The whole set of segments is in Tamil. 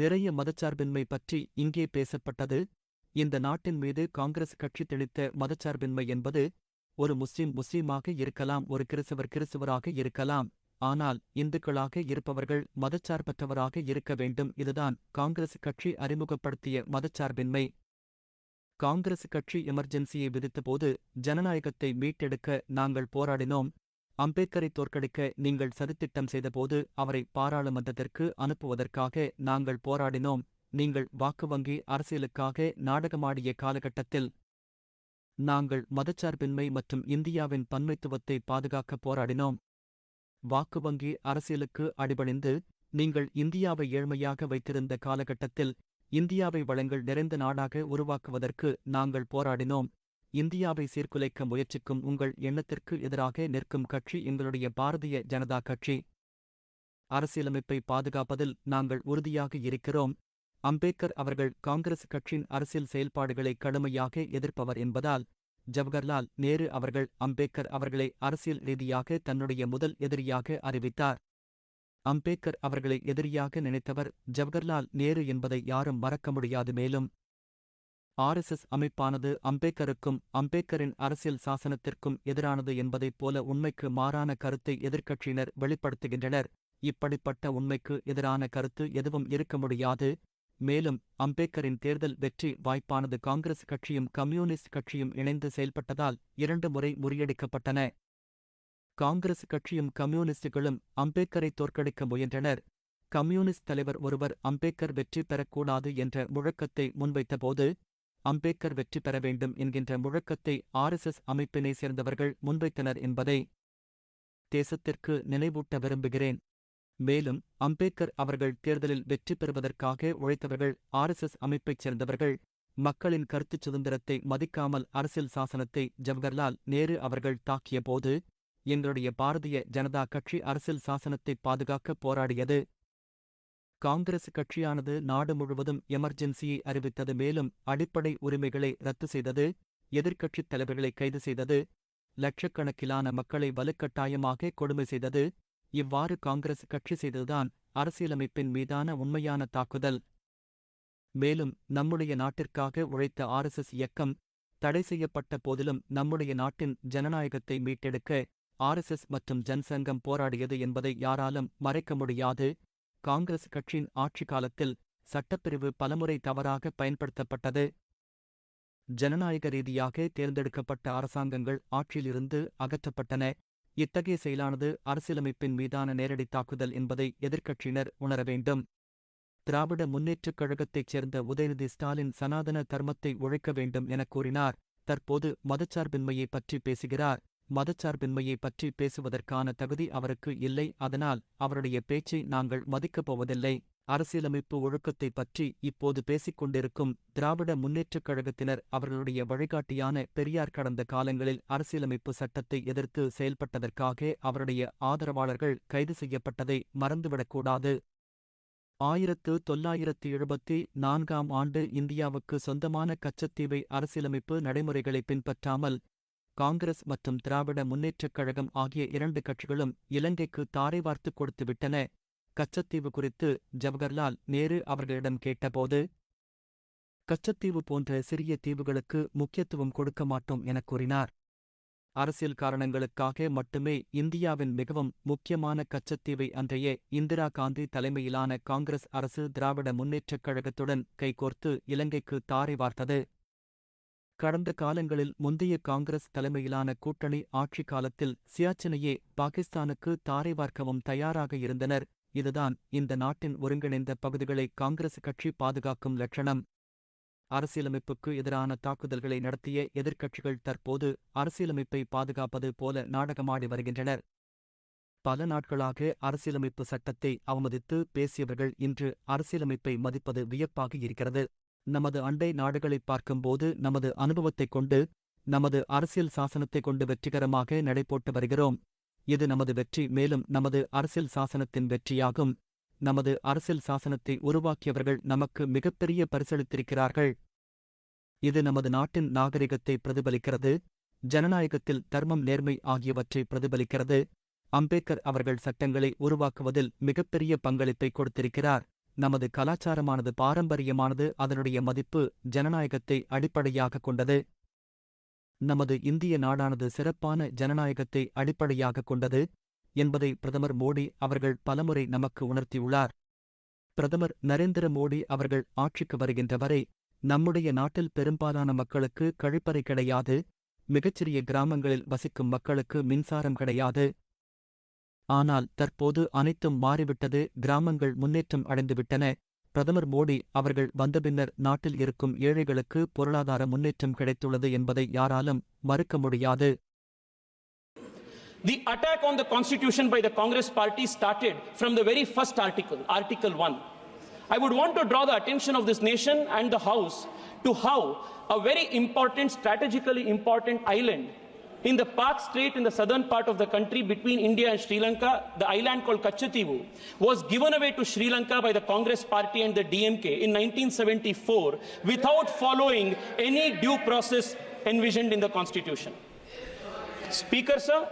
நிறைய மதச்சார்பின்மை பற்றி இங்கே பேசப்பட்டது. இந்த நாட்டின் மீது காங்கிரஸ் கட்சி தெளித்த மதச்சார்பின்மை என்பது ஒரு முஸ்லிம் முஸ்லீமாக இருக்கலாம் ஒரு கிறிஸ்தவர் கிறிஸ்தவராக இருக்கலாம். ஆனால் இந்துக்களாக இருப்பவர்கள் மதச்சார்பற்றவராக இருக்க வேண்டும். இதுதான் காங்கிரஸ் கட்சி அறிமுகப்படுத்திய மதச்சார்பின்மை. காங்கிரஸ் கட்சி எமர்ஜென்சியை விதித்தபோது ஜனநாயகத்தை மீட்டெடுக்க நாங்கள் போராடினோம். அம்பேத்கரை தோற்கடிக்க நீங்கள் சதித்திட்டம் செய்தபோது அவரை பாராளுமன்றத்திற்கு அனுப்புவதற்காக நாங்கள் போராடினோம். நீங்கள் வாக்கு வங்கி அரசியலுக்காக நாடகமாடிய காலகட்டத்தில் நாங்கள் மதச்சார்பின்மை மற்றும் இந்தியாவின் பன்மைத்துவத்தை பாதுகாக்க போராடினோம். வாக்கு வங்கி அரசியலுக்கு அடிபணிந்து நீங்கள் இந்தியாவை ஏழ்மையாக வைத்திருந்த காலகட்டத்தில் இந்தியாவை வளங்கள் நிறைந்த நாடாக உருவாக்குவதற்கு நாங்கள் போராடினோம். இந்தியாவை சீர்குலைக்க முயற்சிக்கும் உங்கள் எண்ணத்திற்கு எதிராக நிற்கும் கட்சி எங்களுடைய பாரதிய ஜனதா கட்சி. அரசியலமைப்பை பாதுகாப்பதில் நாங்கள் உறுதியாக இருக்கிறோம். அம்பேத்கர் அவர்கள் காங்கிரஸ் கட்சியின் அரசியல் செயல்பாடுகளை கடுமையாக எதிர்ப்பவர் என்பதால் ஜவஹர்லால் நேரு அவர்கள் அம்பேத்கர் அவர்களை அரசியல் ரீதியாக தன்னுடைய முதல் எதிரியாக அறிவித்தார். அம்பேத்கர் அவர்களை எதிரியாக நினைத்தவர் ஜவஹர்லால் நேரு என்பதை யாரும் மறக்க முடியாது. மேலும் ஆர்எஸ்எஸ் அமைப்பானது அம்பேத்கருக்கும் அம்பேத்கரின் அரசியல் சாசனத்திற்கும் எதிரானது என்பதைப் போல உண்மைக்கு மாறான கருத்தை எதிர்க்கட்சியினர் வெளிப்படுத்துகின்றனர். இப்படிப்பட்ட உண்மைக்கு எதிரான கருத்து எதுவும் இருக்க முடியாது. மேலும் அம்பேத்கரின் தேர்தல் வெற்றி வாய்ப்பானது காங்கிரஸ் கட்சியும் கம்யூனிஸ்ட் கட்சியும் இணைந்து செயல்பட்டதால் இரண்டு முறை முறியடிக்கப்பட்டன. காங்கிரஸ் கட்சியும் கம்யூனிஸ்டுகளும் அம்பேத்கரை தோற்கடிக்க முயன்றனர். கம்யூனிஸ்ட் தலைவர் ஒருவர் அம்பேத்கர் வெற்றி பெறக்கூடாது என்ற முழக்கத்தை முன்வைத்தபோது அம்பேத்கர் வெற்றி பெற வேண்டும் என்கின்ற முழக்கத்தை ஆர்எஸ்எஸ் அமைப்பினை சேர்ந்தவர்கள் முன்வைத்தனர் என்பதை தேசத்திற்கு நினைவூட்ட விரும்புகிறேன். மேலும் அம்பேத்கர் அவர்கள் தேர்தலில் வெற்றி பெறுவதற்காக உழைத்தவர்கள் ஆர்எஸ்எஸ் அமைப்பைச் சேர்ந்தவர்கள் மக்களின் கருத்துச் சுதந்திரத்தை மதிக்காமல் அரசியல் சாசனத்தை ஜவஹர்லால் நேரு அவர்கள் தாக்கியபோது எங்களுடைய பாரதிய ஜனதா கட்சி அரசியல் சாசனத்தை பாதுகாக்க போராடியது காங்கிரஸ் கட்சியானது நாடு முழுவதும் எமர்ஜென்சியை அறிவித்தது மேலும் அடிப்படை உரிமைகளை ரத்து செய்தது எதிர்க்கட்சித் தலைவர்களை கைது செய்தது லட்சக்கணக்கிலான மக்களை வலுக்கட்டாயமாக கொடுமை செய்தது. இவ்வாறு காங்கிரஸ் கட்சி செய்ததுதான் அரசியலமைப்பின் மீதான உண்மையான தாக்குதல். மேலும் நம்முடைய நாட்டிற்காக உழைத்த ஆர்எஸ்எஸ் இயக்கம் தடை செய்யப்பட்ட போதிலும் நம்முடைய நாட்டின் ஜனநாயகத்தை மீட்டெடுக்க ஆர்எஸ்எஸ் மற்றும் ஜன்சங்கம் போராடியது என்பதை யாராலும் மறைக்க முடியாது. காங்கிரஸ் கட்சியின் ஆட்சி காலத்தில் சட்டப்பிரிவு பலமுறை தவறாக பயன்படுத்தப்பட்டது. ஜனநாயக ரீதியாக தேர்ந்தெடுக்கப்பட்ட அரசாங்கங்கள் ஆட்சியிலிருந்து அகற்றப்பட்டன. இத்தகைய செயலானது அரசியலமைப்பின் மீதான நேரடி தாக்குதல் என்பதை எதிர்க்கட்சியினர் உணர வேண்டும். திராவிட முன்னேற்றக் கழகத்தைச் சேர்ந்த உதயநிதி ஸ்டாலின் சனாதன தர்மத்தை உழைக்க வேண்டும் எனக் கூறினார். தற்போது மதச்சார்பின்மையை பற்றி பேசுகிறார். மதச்சார்பின்மையை பற்றி பேசுவதற்கான தகுதி அவருக்கு இல்லை. அதனால் அவருடைய பேச்சை நாங்கள் மதிக்கப் போவதில்லை. அரசியலமைப்பு ஒழுக்கத்தை பற்றி இப்போது பேசிக் கொண்டிருக்கும் திராவிட முன்னேற்றக் கழகத்தினர் அவர்களுடைய வழிகாட்டியான பெரியார் கடந்த காலங்களில் அரசியலமைப்பு சட்டத்தை எதிர்த்து செயல்பட்டதற்காக அவருடைய ஆதரவாளர்கள் கைது செய்யப்பட்டதை மறந்துவிடக்கூடாது. ஆயிரத்து தொள்ளாயிரத்து எழுபத்தி நான்காம் ஆண்டு இந்தியாவுக்கு சொந்தமான கச்சத்தீவை அரசியலமைப்பு நடைமுறைகளை பின்பற்றாமல் காங்கிரஸ் மற்றும் திராவிட முன்னேற்றக் கழகம் ஆகிய இரண்டு கட்சிகளும் இலங்கைக்கு தாரை வார்த்து கொடுத்துவிட்டன கச்சத்தீவு குறித்து ஜவஹர்லால் நேரு அவர்களிடம் கேட்டபோது கச்சத்தீவு போன்ற சிறிய தீவுகளுக்கு முக்கியத்துவம் கொடுக்க மாட்டோம் எனக் கூறினார். அரசியல் காரணங்களுக்காக மட்டுமே இந்தியாவின் மிகவும் முக்கியமான கச்சத்தீவை அன்றைய இந்திரா காந்தி தலைமையிலான காங்கிரஸ் அரசு திராவிட முன்னேற்றக் கழகத்துடன் கைகோர்த்து இலங்கைக்கு தாரை வார்த்தது. கடந்த காலங்களில் முந்தைய காங்கிரஸ் தலைமையிலான கூட்டணி ஆட்சி காலத்தில் சியாச்சினையே பாகிஸ்தானுக்கு தாரை வார்க்கவும் தயாராக இருந்தனர். இதுதான் இந்த நாட்டின் ஒருங்கிணைந்த பகுதிகளை காங்கிரஸ் கட்சி பாதுகாக்கும் லட்சணம். அரசியலமைப்புக்கு எதிரான தாக்குதல்களை நடத்திய எதிர்க்கட்சிகள் தற்போது அரசியலமைப்பை பாதுகாப்பது போல நாடகமாடி வருகின்றனர். பல நாட்களாக அரசியலமைப்பு சட்டத்தை அவமதித்து பேசியவர்கள் இன்று அரசியலமைப்பை மதிப்பது வியப்பாக இருக்கிறது. நமது அண்டை நாடுகளைப் பார்க்கும்போது நமது அனுபவத்தைக் கொண்டு நமது அரசியல் சாசனத்தைக் கொண்டு வெற்றிகரமாக நடைபோட்டு வருகிறோம். இது நமது வெற்றி மேலும் நமது அரசியல் சாசனத்தின் வெற்றியாகும். நமது அரசியல் சாசனத்தை உருவாக்கியவர்கள் நமக்கு மிகப்பெரிய பரிசளித்திருக்கிறார்கள். இது நமது நாட்டின் நாகரிகத்தை பிரதிபலிக்கிறது. ஜனநாயகத்தில் தர்மம் நேர்மை ஆகியவற்றை பிரதிபலிக்கிறது. அம்பேத்கர் அவர்கள் சட்டங்களை உருவாக்குவதில் மிகப்பெரிய பங்களிப்பை கொடுத்திருக்கிறார். நமது கலாச்சாரமானது பாரம்பரியமானது அதனுடைய மதிப்பு ஜனநாயகத்தை அடிப்படையாகக் கொண்டது. நமது இந்திய நாடானது சிறப்பான ஜனநாயகத்தை அடிப்படையாகக் கொண்டது என்பதை பிரதமர் மோடி அவர்கள் பலமுறை நமக்கு உணர்த்தியுள்ளார். பிரதமர் நரேந்திர மோடி அவர்கள் ஆட்சிக்கு வருகின்ற வரை நம்முடைய நாட்டில் பெரும்பாலான மக்களுக்கு கழிப்பறை கிடையாது மிகச்சிறிய கிராமங்களில் வசிக்கும் மக்களுக்கு மின்சாரம் கிடையாது ஆனால் தற்போது அனைத்தும் மாறிவிட்டது கிராமங்கள் முன்னேற்றம் அடைந்துவிட்டன பிரதமர் மோடி அவர்கள் வந்த பின்னர் நாட்டில் இருக்கும் ஏழைகளுக்கு பொருளாதார முன்னேற்றம் கிடைத்துள்ளது என்பதை யாராலும் மறுக்க முடியாது The attack on the constitution by the Congress party started from the very first article, Article 1. I would want to draw the attention of this nation and the House to how a very important, strategically important island in the Pak Strait in the southern part of the country between India and Sri Lanka, the island called Kachativu, was given away to Sri Lanka by the Congress party and the DMK in 1974 without following any due process envisioned in the constitution. Speaker, sir,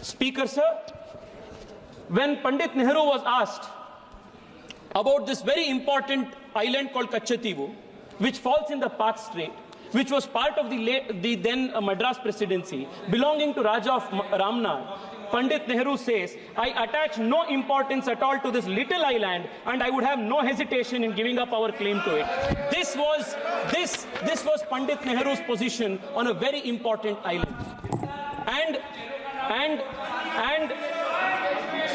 Speaker, sir, when Pandit Nehru was asked about this very important island called Kachativu, which falls in the Pak Strait, which was part of the, late, the then uh, Madras presidency, belonging to Raja of M- Ramnath, Pandit Nehru says, I attach no importance at all to this little island and I would have no hesitation in giving up our claim to it. This was, this, this was Pandit Nehru's position on a very important island. And, and, and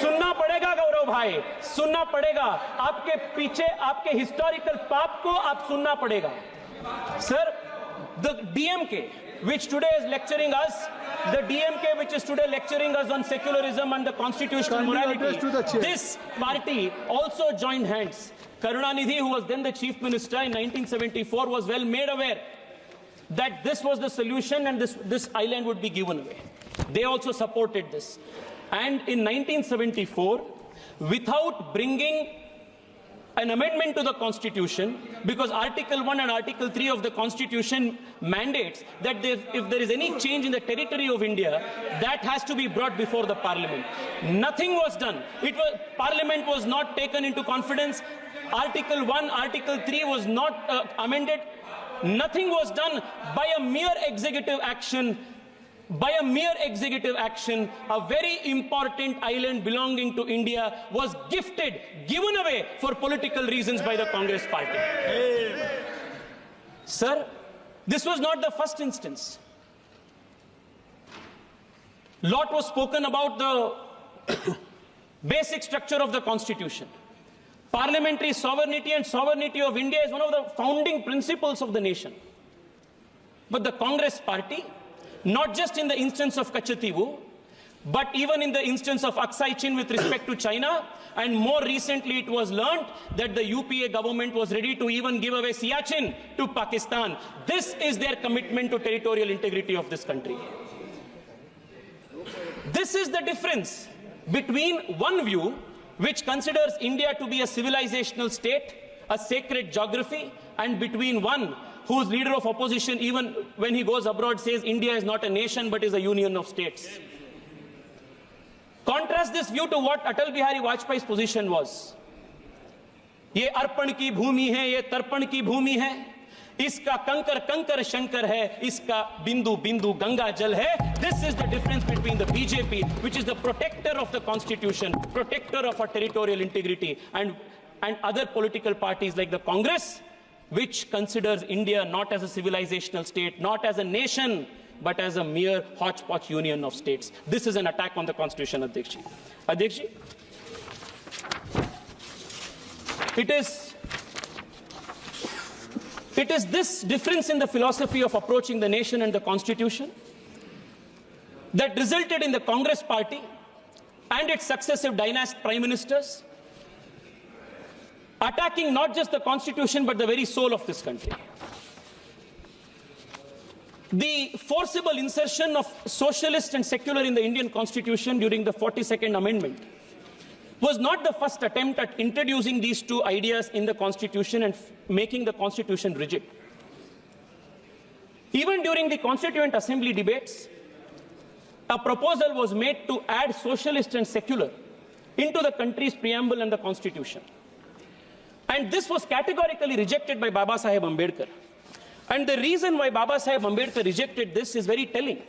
सुनना पड़ेगा गौरव भाई सुनना पड़ेगा आपके पीछे आपके हिस्टोरिकल पाप को आप सुनना पड़ेगा sir the dmk which today is lecturing us the dmk which is today lecturing us on secularism and the constitutional morality to the chair. this party also joined hands karunanidhi who was then the chief minister in 1974 was well made aware that this was the solution and this, this island would be given away. They also supported this. And in 1974, without bringing an amendment to the constitution, because Article 1 and Article 3 of the constitution mandates that if there is any change in the territory of India, that has to be brought before the parliament. Nothing was done. It was, parliament was not taken into confidence. Article 1, Article 3 was not uh, amended. Nothing was done by a mere executive action. By a mere executive action, a very important island belonging to India was gifted, given away for political reasons by the Congress party. Sir, this was not the first instance. Lot was spoken about the basic structure of the constitution. Parliamentary sovereignty and sovereignty of India is one of the founding principles of the nation. But the Congress party, not just in the instance of Kachativu, but even in the instance of Aksai Chin with respect to China, and more recently it was learned that the UPA government was ready to even give away Siachen to Pakistan. This is their commitment to territorial integrity of this country. This is the difference between one view, which considers India to be a civilizational state, a sacred geography, and between one whose leader of opposition, even when he goes abroad, says India is not a nation but is a union of states. Contrast this view to what Atal Bihari Vajpayee's position was. ये अर्पण की भूमि है ये तर्पण की भूमि है इसका कंकर कंकर शंकर है इसका बिंदु बिंदु गंगा जल है this is the difference between the BJP which is the protector of the constitution protector of our territorial integrity and and other political parties like the congress which considers india not as a civilizational state not as a nation but as a mere hodgepodge union of states. This is an attack on the constitution adhikji. Adhikji? It is it is this difference in the philosophy of approaching the nation and the constitution that resulted in the Congress party and its successive dynastic prime ministers attacking not just the constitution but the very soul of this country. The forcible insertion of socialist and secular in the Indian constitution during the 42nd amendment was not the first attempt at introducing these two ideas in the constitution and making the constitution rigid. Even during the Constituent Assembly debates, a proposal was made to add socialist and secular into the country's preamble and the constitution. And this was categorically rejected by Baba Sahib Ambedkar. And the reason why Baba Sahib Ambedkar rejected this is very telling.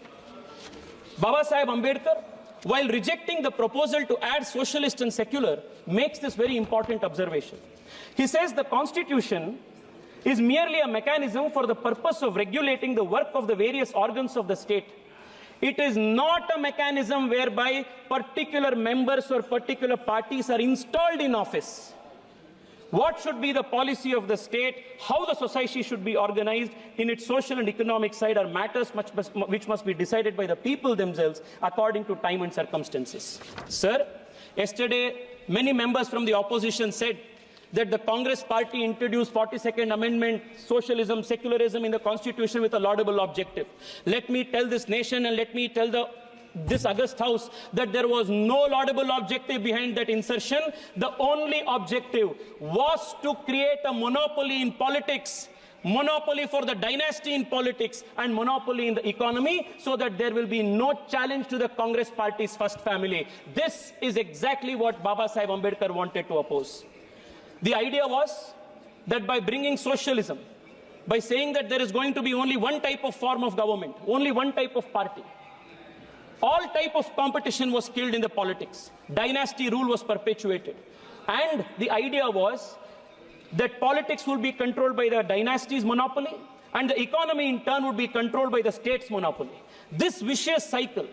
Baba Sahib Ambedkar, while rejecting the proposal to add socialist and secular, makes this very important observation. He says the constitution is merely a mechanism for the purpose of regulating the work of the various organs of the state. It is not a mechanism whereby particular members or particular parties are installed in office. What should be the policy of the state, how the society should be organized in its social and economic side are matters much, which must be decided by the people themselves according to time and circumstances. Sir, yesterday many members from the opposition said that the Congress party introduced 42nd Amendment, socialism, secularism in the constitution with a laudable objective. Let me tell this nation and let me tell the this August House that there was no laudable objective behind that insertion. The only objective was to create a monopoly in politics. Monopoly for the dynasty in politics and monopoly in the economy so that there will be no challenge to the Congress party's first family. This is exactly what Baba Sahib Ambedkar wanted to oppose. The idea was that by bringing socialism, by saying that there is going to be only one type of form of government, only one type of party, all type of competition was killed in the politics. Dynasty rule was perpetuated. And the idea was that politics would be controlled by the dynasty's monopoly and the economy in turn would be controlled by the state's monopoly. This vicious cycle